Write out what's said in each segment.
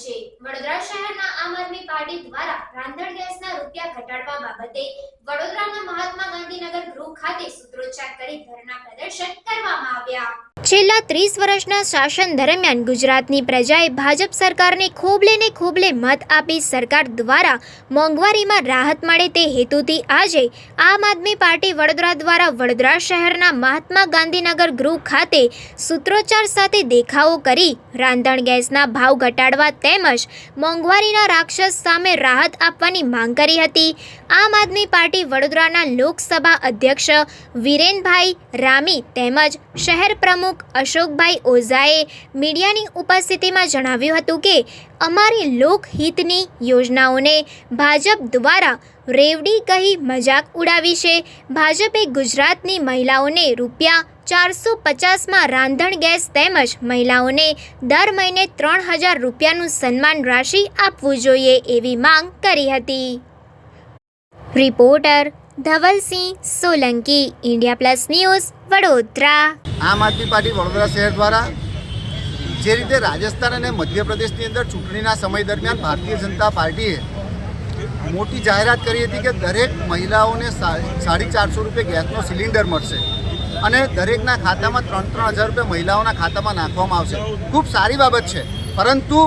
પહોંચે વડોદરા શહેરના આમ આદમી પાર્ટી દ્વારા રાંધણ ગેસના રૂપિયા ઘટાડવા બાબતે વડોદરાના મહાત્મા ગાંધીનગર ગૃહ ખાતે સૂત્રોચ્ચાર કરી ધરના પ્રદર્શન કરવામાં આવ્યા. છેલ્લા ત્રીસ વર્ષના શાસન દરમિયાન ગુજરાતની પ્રજાએ ભાજપ સરકારને ખોબલે ને ખોબલે મત આપી સરકાર દ્વારા મોંઘવારીમાં રાહત મળે તે હેતુથી આજે આમ આદમી પાર્ટી વડોદરા દ્વારા વડોદરા શહેરના મહાત્મા ગાંધીનગર ગૃહ ખાતે સૂત્રોચ્ચાર સાથે દેખાવો કરી રાંધણ ગેસના ભાવ ઘટાડવા તેમજ મોંઘવારીના રાક્ષસ સામે રાહત આપવાની માંગ કરી હતી. આમ આદમી પાર્ટી વડોદરાના લોકસભા અધ્યક્ષ વિરેનભાઈ રામી તેમજ શહેર પ્રમુખ અશોકભાઈ ઓઝાએ મીડિયાની ઉપસ્થિતિમાં જણાવ્યું હતું કે, અમારી લોકહિતની યોજનાઓને ભાજપ દ્વારા રેવડી કહી મજાક ઉડાવી છે. ભાજપે ગુજરાતની મહિલાઓને રૂપિયા ચારસો પચાસમાં રાંધણ ગેસ તેમજ મહિલાઓને દર મહિને ત્રણ હજાર રૂપિયાનું સન્માન રાશિ આપવું જોઈએ એવી માંગ કરી હતી. Reporter Dhavalsinh Solanki, India plus news, Vadodara. Aam Aadmi party Vadodara શહેર દ્વારા જે રીતે રાજસ્થાન અને મધ્યપ્રદેશની અંદર ચૂંટણીના સમય દરમિયાન ભારતીય જનતા પાર્ટીએ મોટી જાહેરાત કરી હતી કે દરેક મહિલાઓને સાડી ચારસો રૂપિયા ગેસનો સિલિન્ડર મળશે અને દરેકના ખાતામાં ત્રણ ત્રણ હજાર રૂપિયા મહિલાઓના ખાતામાં નાખવામાં આવશે. ખૂબ સારી બાબત છે. પરંતુ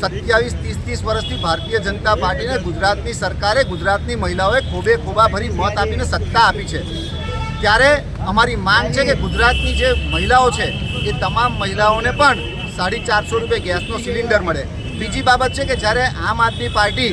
સત્યાવીસ, ત્રીસ ત્રીસ વર્ષથી ભારતીય જનતા પાર્ટીને ગુજરાતની સરકારે ગુજરાતની મહિલાઓએ ખોબે ખોબા ભરી મત આપીને સત્તા આપી છે. ત્યારે અમારી માંગ છે કે ગુજરાતની જે મહિલાઓ છે, એ તમામ મહિલાઓને પણ સાડી ચારસો રૂપિયા ગેસનો સિલિન્ડર મળે. બીજી બાબત છે કે જ્યારે આમ આદમી પાર્ટી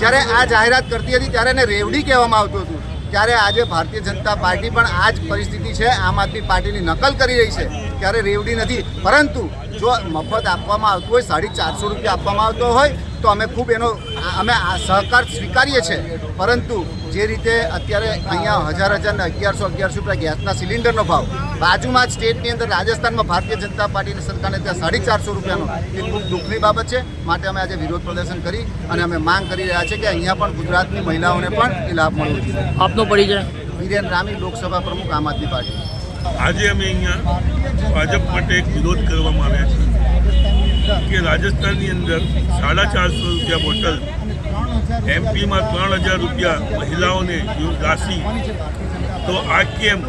જ્યારે આ જાહેરાત કરતી હતી ત્યારે એને રેવડી કહેવામાં આવતું હતું. ત્યારે આજે ભારતીય જનતા પાર્ટી પણ આ જ પરિસ્થિતિ છે, આમ આદમી પાર્ટીની નકલ કરી રહી છે. ત્યારે રેવડી નથી, પરંતુ જો મફત આપવામાં આવતું હોય, સાડી ચારસો રૂપિયા આપવામાં આવતો હોય તો અમે ખૂબ એનો અમે આ સહકાર સ્વીકારીએ છીએ. પરંતુ જે રીતે અત્યારે અહીંયા હજાર હજાર ને અગિયારસો અગિયારસો રૂપિયા ગેસના સિલિન્ડરનો ભાવ બાજુમાં જ સ્ટેટની અંદર રાજસ્થાનમાં ભારતીય જનતા પાર્ટીની સરકારને ત્યાં સાડી ચારસો રૂપિયાનો. એ ખૂબ દુઃખની બાબત છે. માટે અમે આજે વિરોધ પ્રદર્શન કરી અને અમે માંગ કરી રહ્યા છીએ કે અહીંયા પણ ગુજરાતની મહિલાઓને પણ એ લાભ મળવો જોઈએ. આપનો પરિચય? વિરેન રામી લોકસભા પ્રમુખ આમ આદમી પાર્ટી. આજે અમે અહીંયા ભાજપ માટે એક વિરોધ કરવામાં આવ્યા છે. કે રાજસ્થાનની અંદર સાડા ચારસો રૂપિયા બોટલ એમપીમાં ત્રણ હજાર રૂપિયા મહિલાઓને રાશિ. તો આ કેમ?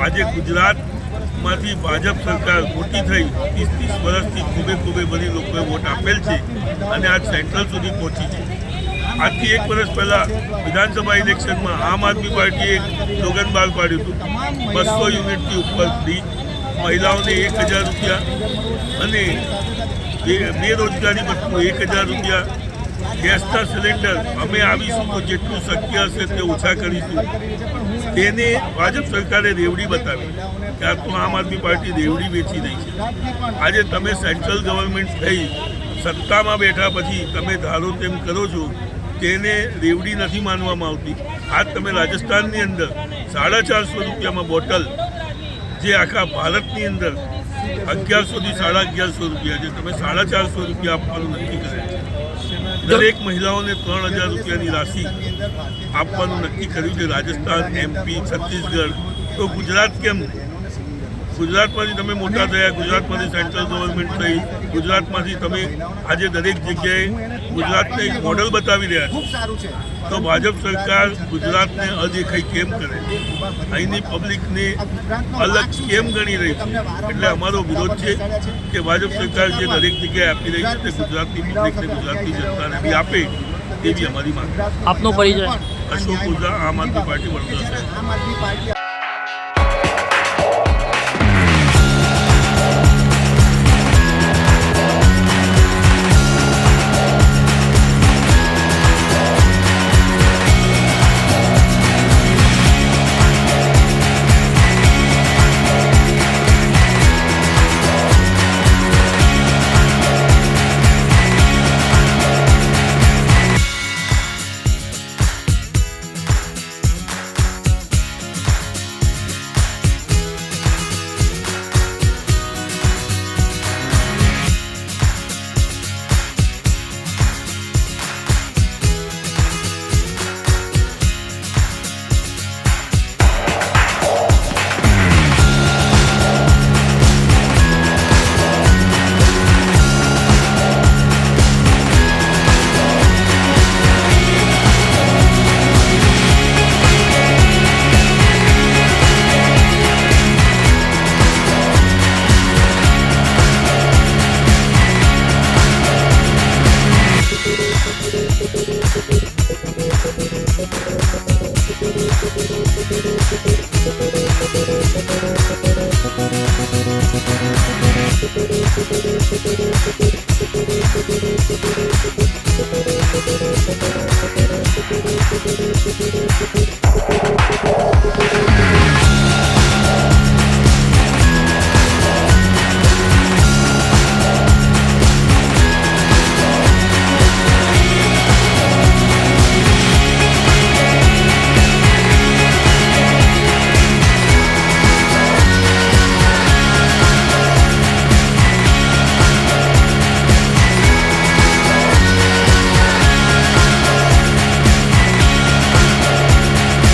આજે ગુજરાતમાંથી ભાજપ સરકાર મોટી થઈ ત્રીસ ત્રીસ વર્ષથી ખૂબે ખૂબે બધી લોકોએ વોટ આપેલ છે અને આજ સેન્ટ્રલ સુધી પહોંચી છે. આજથી એક વર્ષ પહેલાં વિધાનસભા ઇલેક્શનમાં આમ આદમી પાર્ટીએ સ્લોગન બહાર પાડ્યું હતું બસો યુનિટથી ઉપર ફ્રી મહિલાઓને એક હજાર રૂપિયા અને બેરોજગારી વસ્તુ, એક હજાર રૂપિયા ગેસના સિલિન્ડર. અમે આવીશું તો જેટલું શક્ય હશે તે ઓછા કરીશું. તેને ભાજપ સરકારે રેવડી બતાવી આ તો આમ આદમી પાર્ટી રેવડી વેચી રહી છે. આજે તમે સેન્ટ્રલ ગવર્મેન્ટ થઈ સત્તામાં બેઠા પછી તમે ધારો તેમ કરો છો, તેને રેવડી નથી માનવામાં આવતી. આજ તમે રાજસ્થાનની અંદર સાડા ચારસો રૂપિયામાં બોટલ જે આખા ભારતની અંદર અગિયારસોથી સાડા અગિયારસો રૂપિયા છે. તમે સાડા ચારસો રૂપિયા આપવાનું નક્કી કર્યું છે દરેક મહિલાઓને ત્રણ હજાર રૂપિયાની રાશિ આપવાનું નક્કી કર્યું છે. રાજસ્થાન એમપી છત્તીસગઢ. તો ગુજરાત કેમ? ગુજરાતમાંથી તમે મોટા થયા. ગુજરાતમાંથી સેન્ટ્રલ ગવર્મેન્ટ થઈ. ગુજરાતમાંથી તમે આજે દરેક જગ્યાએ ગુજરાતને એક મોડલ બતાવી રહ્યા છો. ખૂબ સારું છે તો ભાજપ સરકાર ગુજરાતને અદેખાઈ કેમ કરે? અહીંની પબ્લિકને અલગ કેમ ગણી રહી છે? એટલે અમારો વિરોધ છે કે ભાજપ સરકાર જે દરેક જગ્યાએ આપી રહી છે તે ગુજરાતની પબ્લિકને ગુજરાતની જનતાને બી આપે તેવી અમારી માંગ છે. આપનો પરિચય. Ashok Ojha Aam Aadmi party Vadodara